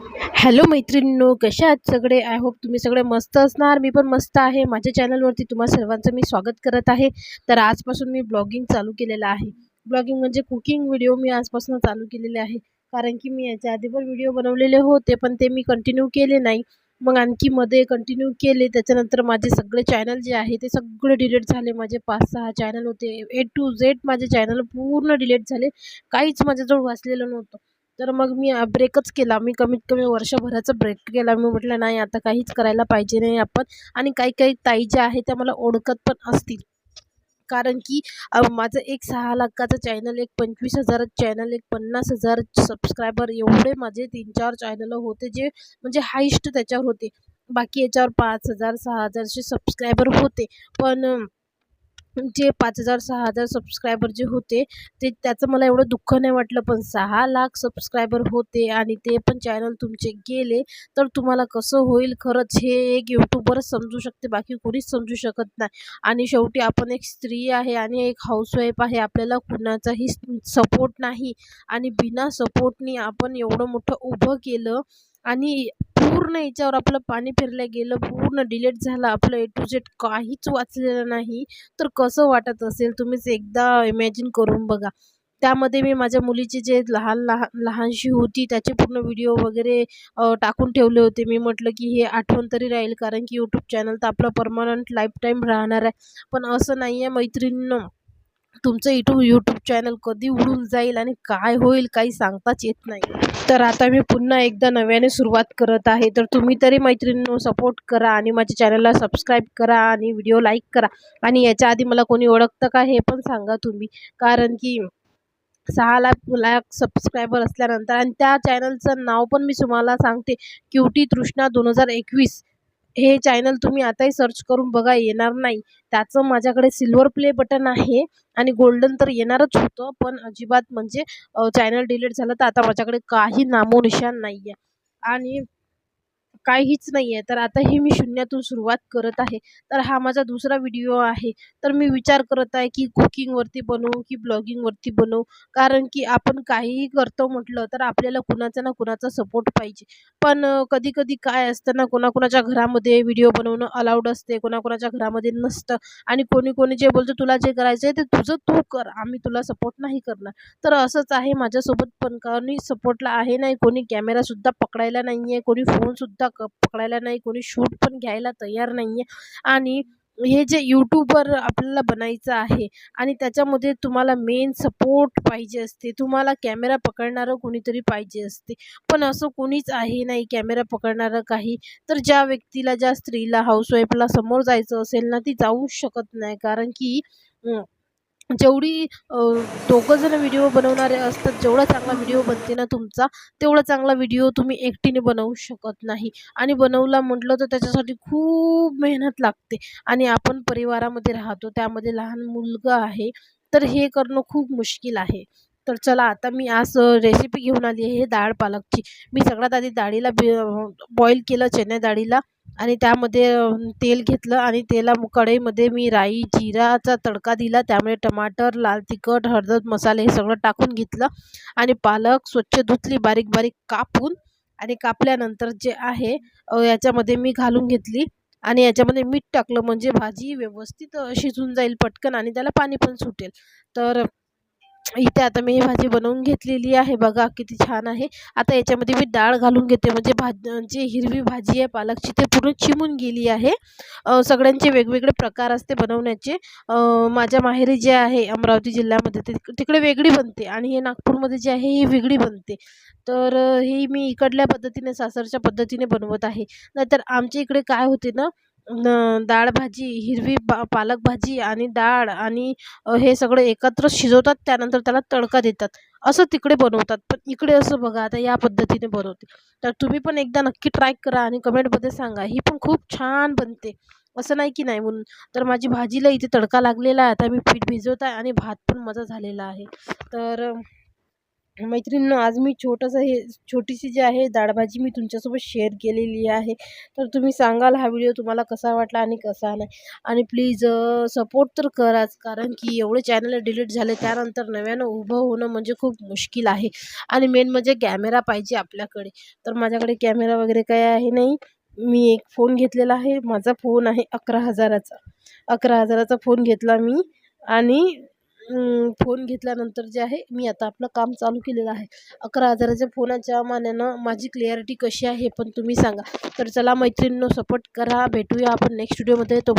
Hello मैत्रिणींनो कशा आहात सगळे? आय होप तुम्ही सगळे मस्त असणार. मी पण मस्त आहे. माझ्या चॅनलवरती तुम्हा सर्वांचं मी स्वागत करत आहे. तर आजपासून मी ब्लॉगिंग चालू केलेलं आहे. ब्लॉगिंग म्हणजे कुकिंग व्हिडिओ मी आजपासून चालू केलेले आहे. कारण की मी याच्या आधी पण व्हिडिओ बनवलेले होते पण ते मी कंटिन्यू केले नाही. मग आणखी मध्ये कंटिन्यू केले. त्याच्यानंतर माझे सगळे चॅनल जे आहे ते सगळे डिलीट झाले. माझे पाच सहा चॅनल होते. ए टू झेड माझे चॅनल पूर्ण डिलीट झाले. काहीच माझ्याजवळ वाचलेलं नव्हतं. तर मग मी ब्रेकच केला. मी कमीत कमी वर्षभराचा ब्रेक केला. मी म्हटलं नाही आता काहीच करायला पाहिजे नाही आपण. आणि काही काही ताई ज्या आहेत त्या मला ओळखत पण असतील. कारण की माझं एक सहा लाखाचं चॅनल एक पंचवीस हजार चॅनल एक पन्नास हजार सबस्क्रायबर एवढे माझे तीन चार चॅनल होते जे म्हणजे हायस्ट त्याच्यावर होते. बाकी याच्यावर पाच हजार सहा हजारचे सबस्क्रायबर होते. पण जे पाच हजार सहा हजार सबस्क्रायबर जे होते ते त्याचं मला एवढं दुःख नाही वाटलं पण सहा लाख सबस्क्रायबर होते आणि ते पण चॅनल तुमचे गेले तर तुम्हाला कसं होईल? खरंच हे एक यूट्यूबरच समजू शकते बाकी कोणीच समजू शकत नाही. आणि शेवटी आपण एक स्त्री आहे आणि एक हाऊसवाईफ आहे आपल्याला कुणाचाही सपोर्ट नाही. आणि बिना सपोर्टनी आपण एवढं मोठं उभं केलं आणि पूर्ण याच्यावर आपलं पाणी फिरलं गेलं पूर्ण डिलीट झालं आपलं ए टू झेड काहीच वाचलेलं नाही. तर कसं वाटत असेल तुम्हीच एकदा इमॅजिन करून बघा. त्यामध्ये मी माझ्या मुलीची जे लहान लहान लहानशी होती त्याचे पूर्ण व्हिडिओ वगैरे टाकून ठेवले होते. मी म्हटलं की हे आठवण तरी राहील कारण की यूट्यूब चॅनल तर आपलं परमनंट लाईफ टाईम राहणार आहे. पण असं नाही आहे मैत्रिणींनो तुमचं इटू यूट्यूब चॅनल कधी उडून जाईल आणि काय होईल काही सांगताच येत नाही. तर आता मी पुन्हा एकदा नव्याने सुरुवात करत आहे. तर तुम्ही तरी मैत्रिणींनो सपोर्ट करा आणि माझ्या चॅनलला सबस्क्राईब करा आणि व्हिडिओ लाईक करा. आणि याच्या आधी मला कोणी ओळखतं का हे पण सांगा तुम्ही. कारण की सहा लाख लाख सबस्क्रायबर असल्यानंतर आणि त्या चॅनलचं नाव पण मी तुम्हाला सांगते. क्युटी तृष्णा दोन हजार एकवीस. हे चॅनल तुम्ही आताही सर्च करून बघा येणार नाही. त्याचं माझ्याकडे सिल्वर प्ले बटन आहे आणि गोल्डन तर येणारच होतं पण अजिबात म्हणजे चॅनल डिलीट झालं तर आता माझ्याकडे काही नामोनिशान नाही आहे आणि काहीच नाही आहे तर आता हे मी शून्यातून सुरुवात करत आहे. तर हा माझा दुसरा व्हिडिओ आहे. तर मी विचार करत आहे की कुकिंगवरती बनवू की ब्लॉगिंगवरती बनवू? कारण की आपण काहीही करतो म्हटलं तर आपल्याला कुणाचा ना कुणाचा सपोर्ट पाहिजे. पण कधी कधी काय असतं ना कोणाकोणाच्या घरामध्ये व्हिडिओ बनवणं अलाउड असते कोणाकोणाच्या घरामध्ये नसतं. आणि कोणी कोणी जे बोलतं तुला जे करायचं आहे ते तुझं तू कर. आम्ही तुला सपोर्ट नाही करणार. तर असंच आहे. माझ्यासोबत पण कोणी सपोर्टला आहे नाही. कोणी कॅमेरासुद्धा पकडायला नाही आहे कोणी फोनसुद्धा क पकडायला नाही कोणी शूट पण घ्यायला तयार नाही आहे आणि हे जे यूट्यूबवर आपल्याला बनायचं आहे आणि त्याच्यामध्ये तुम्हाला मेन सपोर्ट पाहिजे असते. तुम्हाला कॅमेरा पकडणारं कोणीतरी पाहिजे असते. पण असं कोणीच आहे नाही कॅमेरा पकडणारं काही. तर ज्या व्यक्तीला ज्या स्त्रीला हाऊसवाईफला समोर जायचं असेल ना ती जाऊ शकत नाही. कारण की जेवढी दोघं जण व्हिडिओ बनवणारे असतात जेवढा चांगला व्हिडिओ बनते ना तुमचा तेवढा चांगला व्हिडिओ तुम्ही एकटीने बनवू शकत नाही. आणि बनवला म्हटलं तर त्याच्यासाठी खूप मेहनत लागते. आणि आपण परिवारामध्ये राहतो त्यामध्ये लहान मुलगा आहे तर हे करणं खूप मुश्किल आहे. तर चला आता मी आज रेसिपी घेऊन आली आहे डाळ पालकची. मी सगळ्यात आधी डाळीला बॉईल केलं चण्या डाळीला आणि त्यामध्ये तेल घेतलं आणि तेला कढईमध्ये मी राई जिराचा तडका दिला. त्यामुळे टमाटर लाल तिखट हळद मसाले हे सगळं टाकून घेतलं. आणि पालक स्वच्छ धुतली बारीक बारीक कापून आणि कापल्यानंतर जे आहे याच्यामध्ये मी घालून घेतली. आणि याच्यामध्ये मीठ टाकलं म्हणजे भाजी व्यवस्थित शिजून जाईल पटकन आणि त्याला पाणी पण सुटेल. तर इथे आता मी भाजी बनवून घेतलेली आहे. बघा किती छान आहे. आता याच्यामध्ये मी डाळ घालून घेते. म्हणजे भाज जी हिरवी भाजी आहे. पालकची ते पूर्ण चिमून गेली आहे. सगळ्यांचे वेगवेगळे प्रकार असते बनवण्याचे. माझ्या माहेरी जे आहे अमरावती जिल्ह्यामध्ये ते तिकडे वेगळी बनते आणि हे नागपूरमध्ये जे आहे ही वेगळी बनते. तर ही मी इकडल्या पद्धतीने सासरच्या पद्धतीने बनवत आहे. नाहीतर आमच्या इकडे काय होते ना डाळ भाजी हिरवी पा पालक भाजी आणि डाळ आणि हे सगळं एकत्र शिजवतात त्यानंतर त्याला तडका देतात. असं तिकडे बनवतात. पण इकडे असं बघा आता या पद्धतीने बनवते. तर तुम्ही पण एकदा नक्की ट्राय करा आणि कमेंटमध्ये सांगा. ही पण खूप छान बनते. असं नाही की नाही म्हणून. तर माझी भाजीला इथे तडका लागलेला आहे. आता मी पीठ भिजवत आहे आणि भात पण मजा झालेला आहे. तर मैत्रिणींनो आज मी छोटंसं हे छोटीशी जी आहे डाळभाजी मी तुमच्यासोबत शेअर केलेली आहे. तर तुम्ही सांगाल हा व्हिडिओ तुम्हाला कसा वाटला आणि कसा नाही. आणि प्लीज सपोर्ट तर कराच कारण की एवढे चॅनल डिलीट झाले त्यानंतर नव्यानं उभं होणं म्हणजे खूप मुश्किल आहे. आणि मेन म्हणजे कॅमेरा पाहिजे आपल्याकडे. तर माझ्याकडे कॅमेरा वगैरे काही आहे नाही. मी एक फोन घेतलेला आहे. माझा फोन आहे अकरा हजाराचा. अकरा हजाराचा फोन घेतला मी. आणि फोन घेतल्यानंतर जे आहे मी आता आपलं काम चालू केलेलं आहे. अकरा हजाराच्या फोनाच्या मानानं माझी क्लिअरिटी कशी आहे हे पण तुम्ही सांगा. तर चला मैत्रिणींनो सपोर्ट करा. भेटूया आपण नेक्स्ट व्हिडिओमध्ये तो